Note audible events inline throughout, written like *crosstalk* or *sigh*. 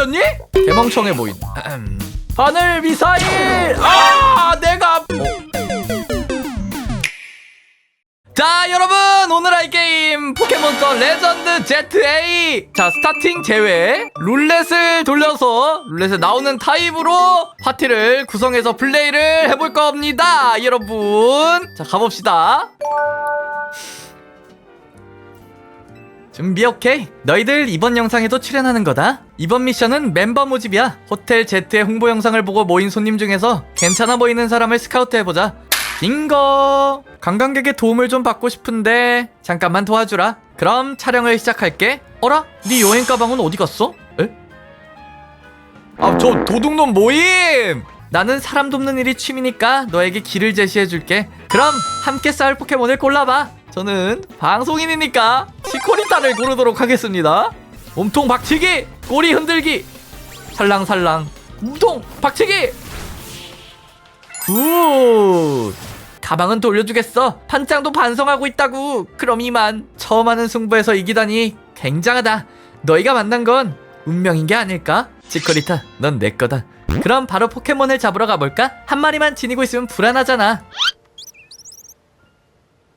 걸렸니? 개멍청해 보인. 하늘 미사일. 아, 내가. 어. 자 여러분 오늘 할 게임 포켓몬스터 레전드 ZA 자 스타팅 제외 룰렛을 돌려서 룰렛에 나오는 타입으로 파티를 구성해서 플레이를 해볼 겁니다 여러분 자 가봅시다 준비 오케이. 너희들 이번 영상에도 출연하는 거다. 이번 미션은 멤버 모집이야. 호텔 Z의 홍보 영상을 보고 모인 손님 중에서 괜찮아 보이는 사람을 스카우트 해보자. 빙고! 관광객의 도움을 좀 받고 싶은데 잠깐만 도와주라. 그럼 촬영을 시작할게. 어라? 네 여행 가방은 어디 갔어? 에? 아 저 도둑놈 모임 나는 사람 돕는 일이 취미니까 너에게 길을 제시해줄게. 그럼 함께 싸울 포켓몬을 골라봐. 저는 방송인이니까 치코리타를 고르도록 하겠습니다. 몸통 박치기 꼬리 흔들기. 살랑살랑. 몸통 박치기. 굿. 가방은 돌려주겠어. 판짱도 반성하고 있다고. 그럼 이만. 처음 하는 승부에서 이기다니 굉장하다. 너희가 만난 건 운명인 게 아닐까? 치코리타 넌 내 거다 그럼 바로 포켓몬을 잡으러 가볼까? 한 마리만 지니고 있으면 불안하잖아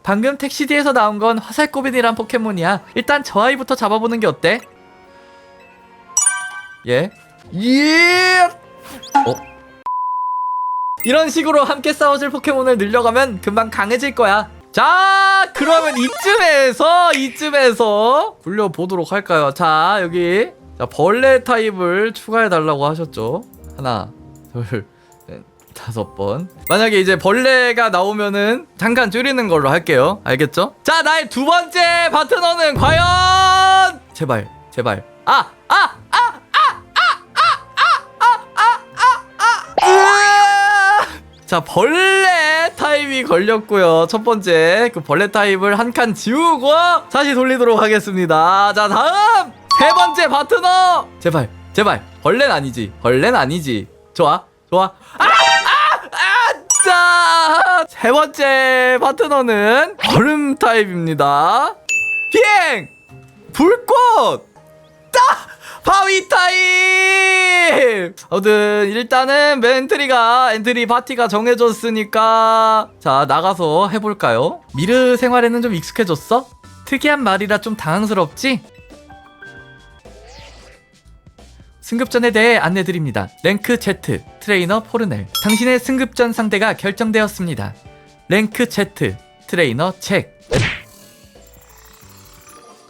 방금 택시디에서 나온 건 화살꼬빈이란 포켓몬이야 일단 저 아이부터 잡아보는 게 어때? 예? 예! 어? 이런 식으로 함께 싸워줄 포켓몬을 늘려가면 금방 강해질 거야. 자, 그러면 이쯤에서 이쯤에서 굴려보도록 할까요? 자, 여기 자 벌레 타입을 추가해 달라고 하셨죠. 하나, 둘, 넷, 다섯 번. 만약에 이제 벌레가 나오면은 잠깐 줄이는 걸로 할게요. 알겠죠? 자, 나의 두 번째 파트너는 과연 제발, 제발. 아, 아, 아, 으아! 자 벌레 타입이 걸렸고요 첫 번째 그 벌레 타입을 한 칸 지우고 다시 돌리도록 하겠습니다 자 다음 세 번째 파트너 제발 제발 벌레는 아니지 벌레는 아니지 좋아 좋아 아! 아 아 아 자 세 번째 파트너는 얼음 타입입니다 비행 불꽃 따! 바위 타임! 아무튼 일단은 멘트리가 엔트리 파티가 정해졌으니까 자 나가서 해볼까요? 미르 생활에는 좀 익숙해졌어? 특이한 말이라 좀 당황스럽지? 승급전에 대해 안내드립니다. 랭크 Z 트레이너 포르넬 당신의 승급전 상대가 결정되었습니다. 랭크 Z 트레이너 잭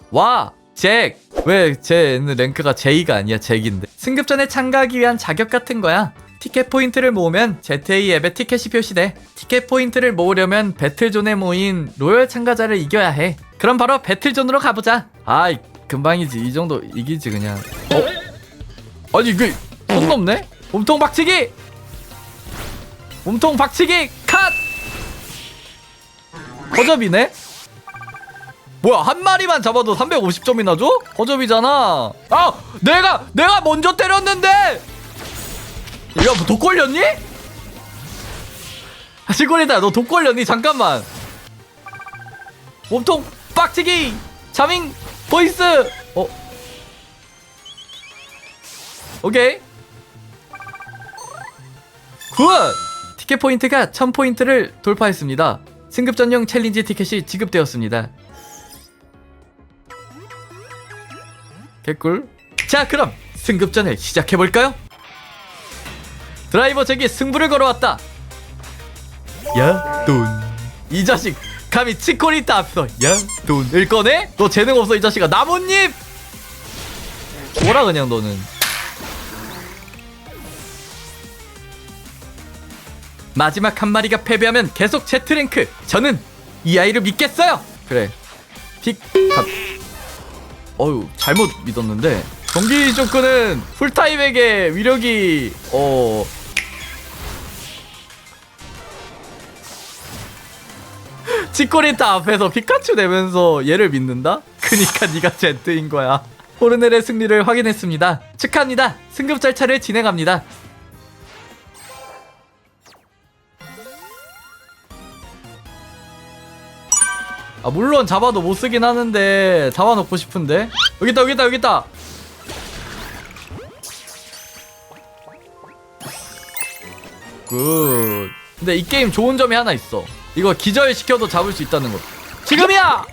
와! 잭! 왜 쟤는 랭크가 J가 아니야 잭인데 승급전에 참가하기 위한 자격 같은 거야 티켓 포인트를 모으면 ZA 앱에 티켓이 표시돼 티켓 포인트를 모으려면 배틀존에 모인 로열 참가자를 이겨야 해 그럼 바로 배틀존으로 가보자 아이 금방이지 이 정도 이기지 그냥 어? 아니 이게 손 넘네? 몸통 박치기! 몸통 박치기 컷! 허접이네? 뭐야 한 마리만 잡아도 350점이나 줘? 허접이잖아 아 내가 내가 먼저 때렸는데 야 뭐 독 걸렸니? 아, 시골이다 너 독 걸렸니? 잠깐만 몸통 빡치기 자밍 보이스 어 오케이 굿 티켓 포인트가 1000포인트를 돌파했습니다 승급 전용 챌린지 티켓이 지급되었습니다 개꿀. 자, 그럼 승급전을 시작해 볼까요? 드라이버 잭이 승부를 걸어왔다. 야, 돈. 이 자식 감히 치코리타 앞에서 야, 돈을 꺼내? 너 재능 없어 이 자식아. 나뭇잎. 뭐라 그냥 너는. 마지막 한 마리가 패배하면 계속 Z랭크. 저는 이 아이를 믿겠어요. 그래. 픽 갑. 어유 잘못 믿었는데 경기 조건은 풀타임에게 위력이 어 *laughs* 치코리타 앞에서 피카츄 내면서 얘를 믿는다? 그니까 네가 제트인 거야 호르넬의 승리를 확인했습니다 축하합니다 승급 절차를 진행합니다 아 물론 잡아도 못쓰긴 하는데 잡아놓고 싶은데 여기있다 여기있다 여기있다 굿 근데 이 게임 좋은 점이 하나 있어 이거 기절시켜도 잡을 수 있다는 거 지금이야!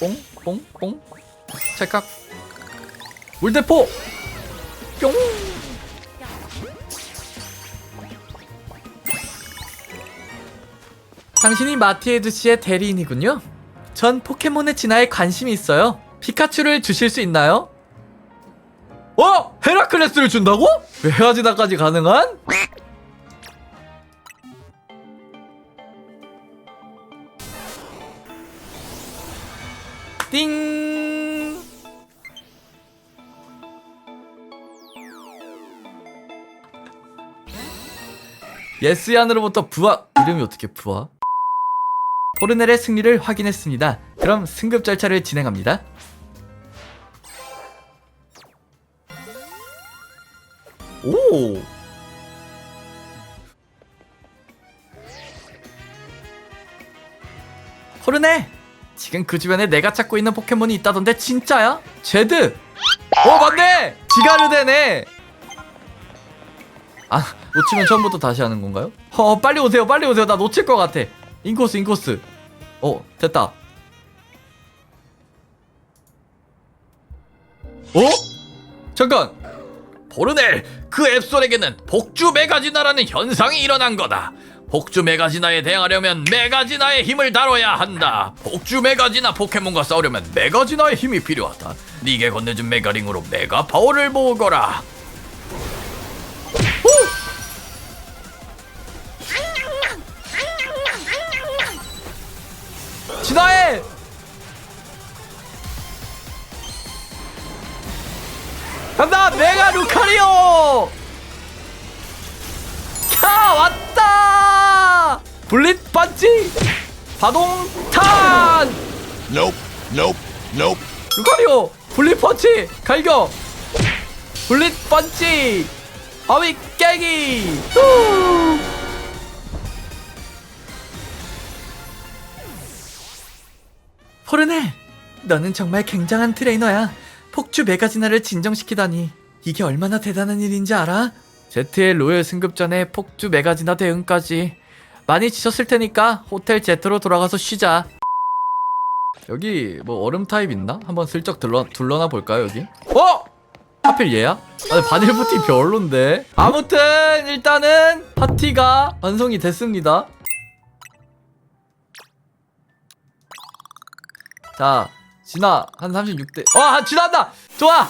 뽕? 뽕? 뽕? 찰칵 물대포! 뿅! 당신이 마티에드 씨의 대리인이군요? 전 포켓몬의 진화에 관심이 있어요. 피카츄를 주실 수 있나요? 어? 헤라클레스를 준다고? 메가진화까지 가능한? 띵! 예스얀으로부터 부하 이름이 어떻게 부하? 포르넬의 승리를 확인했습니다. 그럼 승급 절차를 진행합니다. 오! 포르네! 지금 그 주변에 내가 찾고 있는 포켓몬이 있다던데 진짜야? 제드! 어 맞네! 지가르데네! 아 놓치면 처음부터 다시 하는 건가요? 어 빨리 오세요 빨리 오세요 나 놓칠 것 같아 인코스 인코스 어 됐다 어? 잠깐 포르넬, 그 앱솔에게는 복주 메가지나라는 현상이 일어난 거다. 복주 메가지나에 대항하려면 메가지나의 힘을 다뤄야 한다. 복주 메가지나 포켓몬과 싸우려면 메가지나의 힘이 필요하다. 네게 건네준 메가링으로 메가 파워를 모으거라. 진화해! 간다! 메가 루카리오! 캬! 왔다! 블릿 반지! 바동 탄! Nope, nope, nope. 루카리오! 블릿 펀치! 갈겨! 블릿 펀치! 바위 깨기! 후! 포르네! 너는 정말 굉장한 트레이너야. 폭주 메가지나를 진정시키다니. 이게 얼마나 대단한 일인지 알아? 제트의 로열 승급 전에 폭주 메가지나 대응까지. 많이 지쳤을 테니까 호텔 제트로 돌아가서 쉬자. 여기 뭐 얼음 타입 있나? 한번 슬쩍 둘러, 둘러나 볼까요 여기? 어? 하필 얘야? 아니 바닐부티 별론데 아무튼 일단은 파티가 완성이 됐습니다 자 진화 한 36대 와 진화한다! 좋아!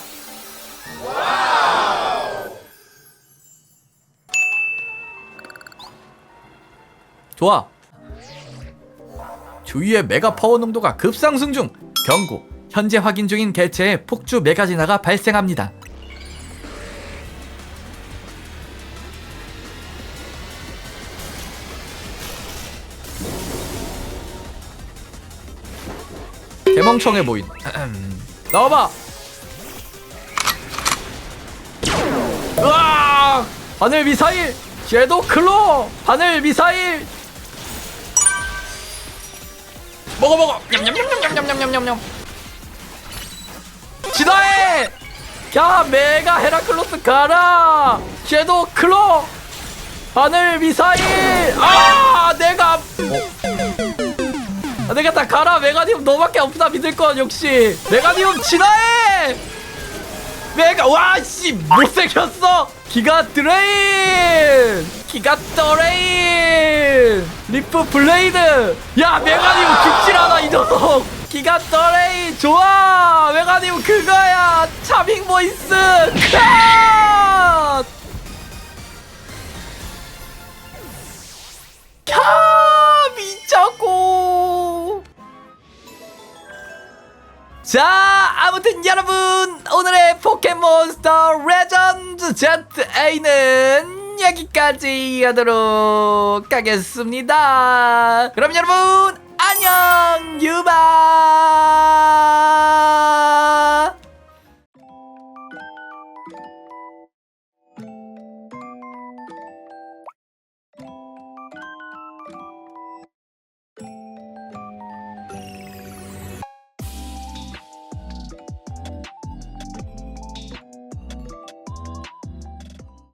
좋아! 주위의 메가 파워 농도가 급상승 중 경고 현재 확인 중인 개체에 폭주 메가진화가 발생합니다 개멍청해 보인 나와봐 으아 하늘 미사일 섀도우 클로 하늘 미사일 먹어 먹어. 냠냠냠냠냠냠냠냠. 진화해! 야 메가 헤라클로스 가라! 섀도우 클로! 하늘 미사일! 아 내가 아, 내가 다 가라 메가디움 너밖에 없다 믿을 건 역시 메가디움 진화해! 메가 와씨 못생겼어! 기가 드레인! 기가 더레인! 리프 블레이드! 야 메가디움 않아 이 녀석! 기가 더레인 좋아! 메가디움 그거야! 차밍 보이스! 컷! 캬 미쳤고 자 아무튼 여러분 오늘의 포켓몬스터 레전드 ZA는 여기까지 하도록 하겠습니다. 그럼 여러분 안녕 유바